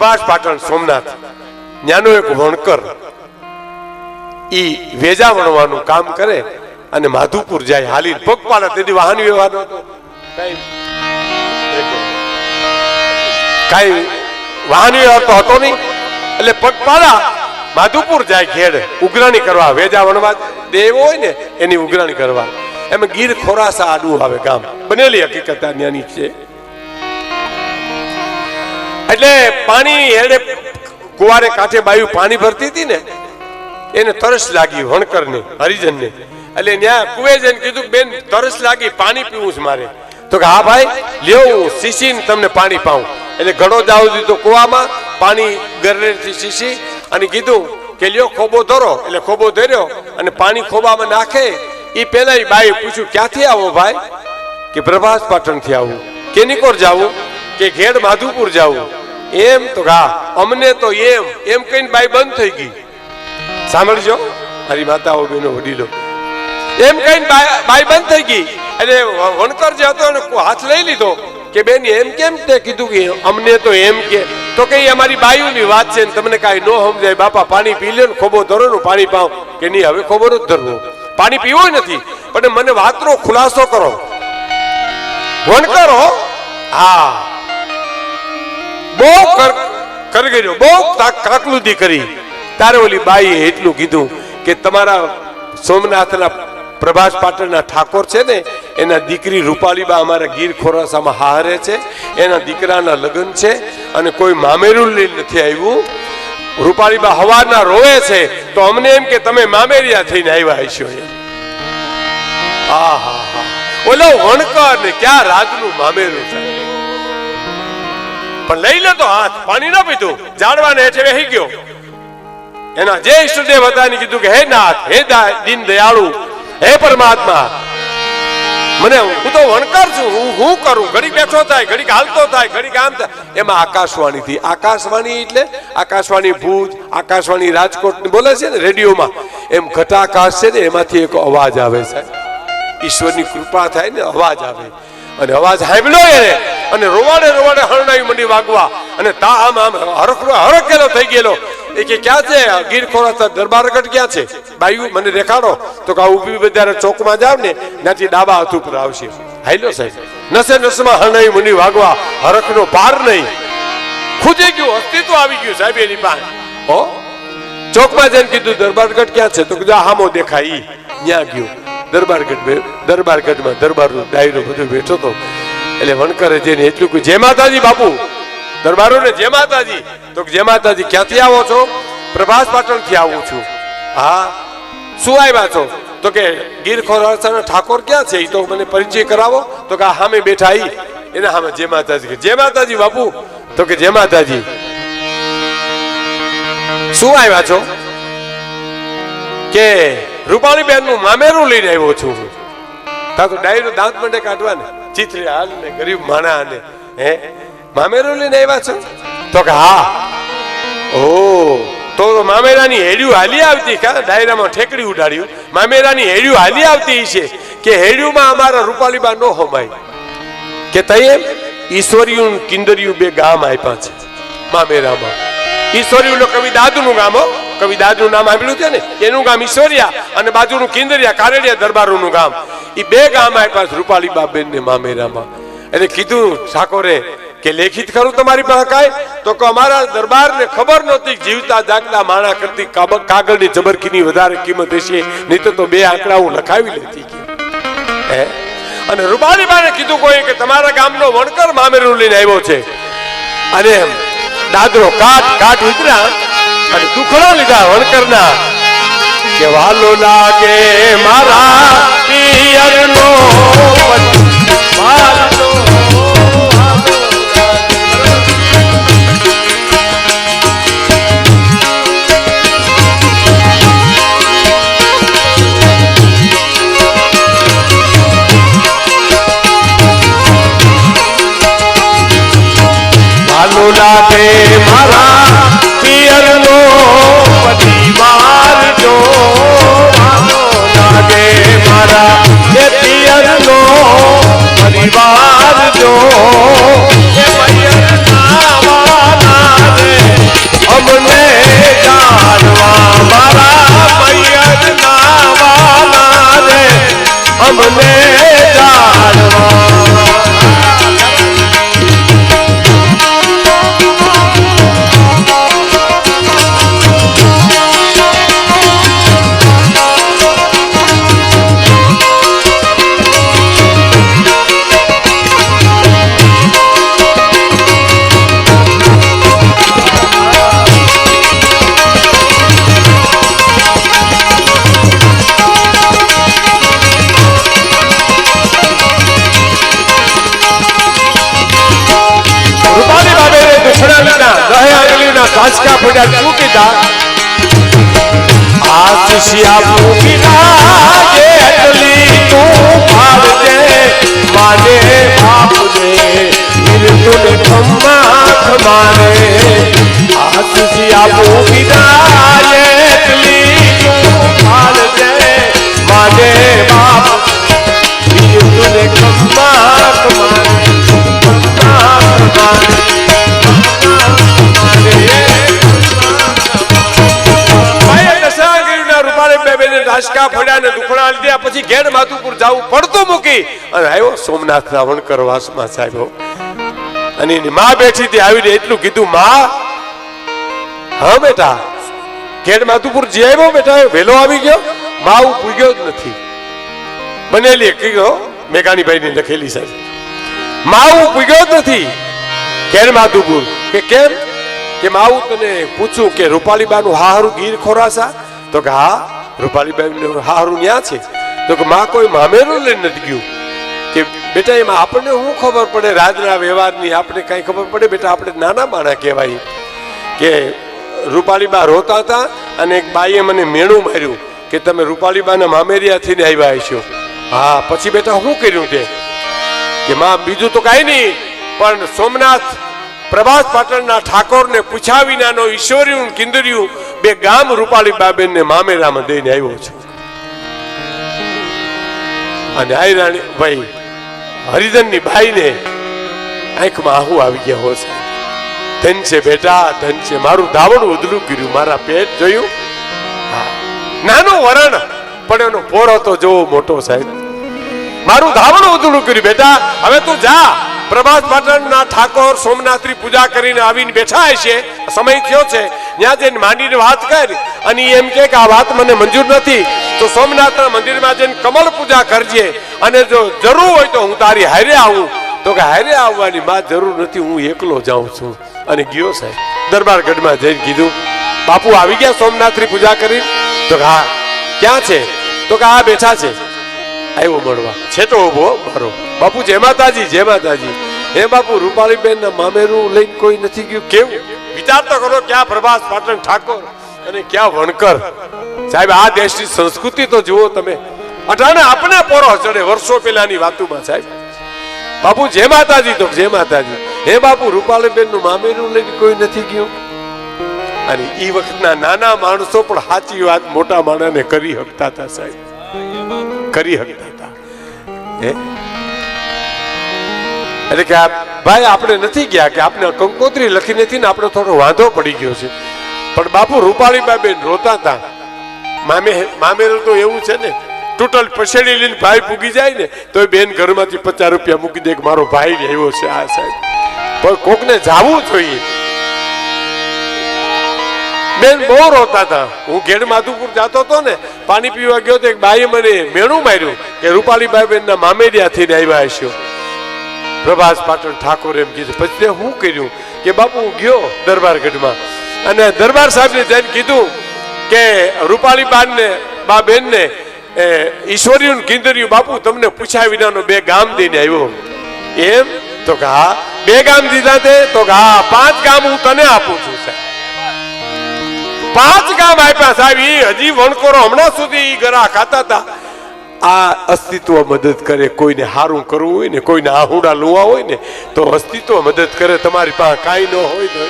પ્રભાસ પાટણ સોમનાથ. ત્યાંનો એક વણકર ઈ વેજા વણવાનું કામ કરે અને માધુપુર જાય હાલી પગપાળા તેથી વાહન વ્યવહાર કઈ વાહન વ્યવહાર તો હતો નહીં. એટલે પગપાળા માધુપુર જાય ખેડ ઉઘરાણી કરવા, વેજા વણવા. દેવ હોય ને, એની ઉઘરાણી કરવા. એમ ગીર ખોરાસા આડું આવે ગામ. બનેલી હકીકત ત્યાંની છે. એટલે પાણી એને કુવારે કાંઠે બાયું પાણી ભરતી હતી ને, એને તરસ લાગી વણકરને, હરિજનને. એટલે ત્યાં કુએ જઈને કીધું, બેન, તરસ લાગી, પાણી પીવું છે મારે. તો કે, હા ભાઈ હું શીશીને તમને પાણી પાઉં. એટલે ઘડો જાવ દીધો કુવામાં, પાણી ગરરેથી શીશી અને કીધું કે, લ્યો, ખોબો ધરો. એટલે ખોબો ધર્યો અને પાણી ખોબામાં નાખે. એ પેલા બાઈ પૂછ્યું, ક્યાંથી આવો ભાઈ? કે, પ્રભાસ પાટણથી આવું. કેનિકોર જાવું. કે, ઘેડ માધુપુર જાવું. એમ તો હા, અમને તો એમ એમ કહીને બાઈ બંધ થઈ ગઈ. સાંભળજો, મારી માતાઓ બેનો વડીલો. એમ કહીને બાઈ બંધ થઈ ગઈ. એટલે વણકર જે હતો એને હાથ લઈ લીધો કે બેન, એમ કેમ તે કીધું કે અમને તો એમ કે, તો કે અમારી બાયુની વાત છે ને, તમને કાંઈ ન સમજાય. બાપા, પાણી પી લે ને, ખોબો ધરો નું પાણી પાવ. કે નહીં, હવે ખોબો જ ધરવો. પાણી પીવું નથી, પણ મને વાતનો ખુલાસો કરો. વણકર હા. બહુ કર કરગર્યો બહુ કાકલુદી કરી. તારે ઓલી બાઈએ એટલું કીધું કે તમારા સોમનાથના પ્રભાસ પાટણના ઠાકોર છે ને, એના દીકરી રૂપાલીબા અમારા ગીર ખોરાસામાં હારે છે, એના દીકરાના લગ્ન છે, અને કોઈ મામેરું લઈ નથી આવ્યું. રૂપાલીબા હવારના રોવે છે, તો અમને એમ કે તમે મામેરિયા થઈને આવ્યા હશો એમ. આહા હા ઓલો વણકર ને ક્યાં રાજનું મામેરું છે પણ લઈ લે તો હાથ, પાણી ના પીધું. ઝાડવાને હેઠે બેહી ગયો. એના જે ઈષ્ટદેવ હતા એને કીધું કે, હે નાથ, હે દીન દયાળુ, હે પરમાત્મા, મને હું તો વણકર છું, હું હું કરું? ઘડીક બેઠો થાય, ઘડીક હાલતો થાય, ઘડીક આમ થાય. એમાં આકાશવાણી થી આકાશવાણી એટલે આકાશવાણી ભુજ આકાશવાણી રાજકોટ, બોલે છે ને રેડિયોમાં, એમ ઘટાકાશ છે ને, એમાંથી એક અવાજ આવે છે. ઈશ્વરની કૃપા થાય ને, અવાજ આવે. અને અવાજ સાંભળ્યો એને. અને રોવાડે રોવાડે હરણાવી મંડી વાગવા. અને તા આમ આમ હરખ હરખેલો થઈ ગયેલો. એ કે, ક્યાં છે? ગીર ખોરાતા દરબારગઢ ક્યાં છે? બાયુ, મને દેખાડો. તો કે ઊભી બજારે ચોકમાં જાવ ને, ત્યાંથી ડાબા હાથ ઉપર આવશે. હાઈલો સાહેબ. નસે નસમાં હરણાવી મંડી વાગવા. હરખનો પાર નહીં. ખૂજી ગયું, અસ્તિત્વ આવી ગયું સાહેબ એની પાસે. હો? ચોકમાં જઈને કીધું દરબારગઢ ક્યાં છે? તો કીધું હામો દેખાય ત્યાં ગયો. દરબારગઢ દરબારગઢમાં દરબારનો ડાયરો બધો બેઠો તો એટલે વણકરે જઈને એટલું કહ્યું, જય માતાજી બાપુ. દરબારો ને જય માતાજી. તો જય માતાજી, ક્યાંથી આવો છો? પ્રભાસ પાટણથી આવું છું. હા. શું આવ્યા છો? તો કે, ગીર ખોરાસાના ઠાકોર ક્યાં છે? એ તો મને પરિચય કરાવો. તો કે, આ સામે બેઠા ઈ. એના સામે, જય માતાજી. જય માતાજી બાપુ. તો કે, જય માતાજી. શું આવ્યા છો? કે રૂપાણી બેનનું મામેરું લઈને આવ્યો છું હું. તા તો ડાયરો દાંત મંડે કાઢવા ને ચિત્રી હાલ ને ગરીબ માણા ને, હે? મામેરું લઈને આવ્યા છો? તો કે હા. ઓ, તો મામેરાની હેડિયું હાલી આવતી કા? ડાયરામાં ઠેકડી ઉડાડ્યું. મામેરાની હેડિયું હાલી આવતી છે કે હેડ્યુંમાં અમારા રૂપાલીબા નો હોમાય. કે તઈએ ઈશ્વરીયું કિંદરિયું બે ગામ આપ્યા છે, મામેરામાં. ઈશ્વરીયું કવિ દાદુનું ગામ હો. કવિ દાદનું નામ આપ્યું છે ને, એનું ગામ ઈશ્વરિયા અને બાજુનું કિંદરિયા કારેડિયા દરબારોનું ગામ. એ બે ગામ આપ્યા રૂપાલી બાબેન ને મામેરામાં. એટલે કીધું ઠાકોરે કે લેખિત ખરું તમારી પાસે કાંઈ? તો કે અમારા દરબારને ખબર નહોતી જીવતા જાગતા માણા કરતી કાગળની જબરકીની વધારે કિંમત હશે, નહીં તો બે આંકડા હું લખાવી લેતી હે? અને રૂપાલીબાને કીધું કોઈ કે તમારા ગામનો વણકર મામેરું લઈને આવ્યો છે. અને દાદરો કાટ કાટ ઉતર્યા. અને દુખડા લીધા વણકરના. કે વાલો લાગે મારા પિયરનો વાલો જાળવા ઢાસકા પડ્યા શું કીધા? આશિષિયા પૂગીના જેટલી તું પાડજે માને બાપને નિર્ગુણ ખમ્મા ખમાને આશિષિયા પૂગીના જેટલી પછી ઘેર માધુપુર જવું પડતું મૂકી. અને આવ્યો સોમનાથ રાવણકર વાસમાં સાહેબ. અને એની માં બેઠી હતી, આવીને એટલું કીધું, માં, હા બેટા. ઘેડ માધુપુર જે આવ્યો બેટા વેલો આવી ગયો. માં હું પૂગ્યો જ નથી. બનેલી કીધો મેઘાણીભાઈ ની લખેલી સાહેબ. માં હું પૂગ્યો જ નથી. ઘેર માધુપુર. કે કેમ? કે માવું તને પૂછું કે રૂપાલીબાનું હારું ગીર ખોરાસા તો કે હા રૂપાલીબાઈ હારું ન્યા છે? તો કે માં કોઈ મામેરું લઈને નથી ગયું? કે બેટા, એમાં આપણને શું ખબર પડે? રાજના વ્યવહારની આપણે કઈ ખબર પડે? બેટા, આપણે નાના માણા કહેવાય. કે રૂપાળીબા રોતા હતા અને એક બાઈએ મને મેણું માર્યું કે તમે રૂપાલીબાના મામેરિયાથી ને આવ્યા હશો. હા, પછી બેટા, શું કર્યું તે? કે માં, બીજું તો કાંઈ નહીં, પણ સોમનાથ પ્રભાસ પાટણના ઠાકોરને પૂછ્યા વિનાનો ઈશ્વર્યું કિંદર્યું બે ગામ રૂપાળી બાબેનને મામેરામાં દઈને આવ્યો છું. અને આઈ રાણી, ભાઈ હરિધનની બાઈને આંખમાં આહુ આવી ગયા હો ધન છે બેટા, ધન છે મારું ધાવણું ઉદલું કર્યું, મારા પેટ જોયું? નાનો વરણ, પણ એનો પોરો તો જોવો મોટો સાહેબ. મારું ધાવણ ઉધળું કર્યું બેટા, હવે તું જા. પ્રભાસ પાટણના ઠાકોર સોમનાથની પૂજા કરીને આવીને બેઠા હશે. સમય થયો છે. ત્યાં જઈને માંડીને વાત કર. અને એમ કે આ વાત મને મંજૂર નથી. તો સોમનાથના મંદિરમાં જઈને કમળ પૂજા કરજે. અને જો જરૂર હોય તો હું તારી હારે આવું. તો કે હારે આવવાની માં જરૂર નથી, હું એકલો જાઉં છું. અને ગયો સાહેબ દરબાર ગઢમાં જઈને કીધું, બાપુ, આવી ગયા સોમનાથની પૂજા કરી? તો કે, હા. ક્યાં છે? તો કે, આ બેઠા છે. આવ્યો મળવા. છે તો ઊભો મારો. બાપુ, જય માતાજી જય માતાજી. હે બાપુ રૂપાળીબેન ના મામેરું લઈને કોઈ નથી ગયું? કેવું? વિચાર તો કરો, ક્યાં પ્રભાસ પાટણ ઠાકોર? અને ક્યાં વણકર? સાહેબ, આ દેશની સંસ્કૃતિ તો જુઓ તમે. અટાણે આપણે પોરો ચડે વર્ષો પહેલાની વાતોમાં, સાહેબ. બાપુ, જય માતાજી તો, જય માતાજી. હે બાપુ રૂપાલીબેનનું મામેરું લઈને કોઈ નથી ગયું? અને એ વખતના નાના માણસો પણ સાચી વાત મોટા માણસને કરી શકતા હતા, સાહેબ. કરી શકતા હતા. એટલે કે ભાઈ, આપણે નથી ગયા કે આપણે કંકોત્રી લખી નથી ને આપણે થોડો વાંધો પડી ગયો છે. પણ બાપુ રૂપાળી બેન રોતા હતા મામે, મામેરો તો એવું છે ને, ટોટલ પછેડી લઈને ભાઈ પૂગી જાય ને તો બેન ઘરમાંથી પચાસ રૂપિયા મૂકી દે કે મારો ભાઈ આવ્યો છે આ સાહેબ. પણ કોકને જાવું જોઈએ. બેન બહુ રોતા હતા હું ઘેડ માધુપુર જતો હતો ને, પાણી પીવા ગયો તો એક બાઈએ મને મેણું માર્યું કે રૂપાલી બેનના ના મામેરિયા થઈને આવ્યા હશો. પ્રભાસ પાટણ ઠાકોર એમ કીધું. પછી હું કર્યું કે બાપુ હું ગયો દરબાર ગઢમાં અને દરબાર સાહેબને જઈને કીધું કે રૂપાલી બાન બા બેન ને ઈશ્વર્યું બાપુ, તમને પૂછ્યા વિનાનો બે ગામ દઈને આવ્યો એમ? તો કે હા. બે ગામ દીધા તે? તો કે હા, પાંચ ગામ હું તને આપું છું, સાહેબ. પાંચ ગામ આપ્યા, સાહેબ. એ હજી વણકોરો હમણાં સુધી ગરા ખાતા હતા. આ અસ્તિત્વ મદદ કરે, કોઈને હારું કરવું હોય ને, કોઈને આહુડા લુવા હોય ને, તો અસ્તિત્વ મદદ કરે, તમારી પાસે કાંઈ ન હોય તો.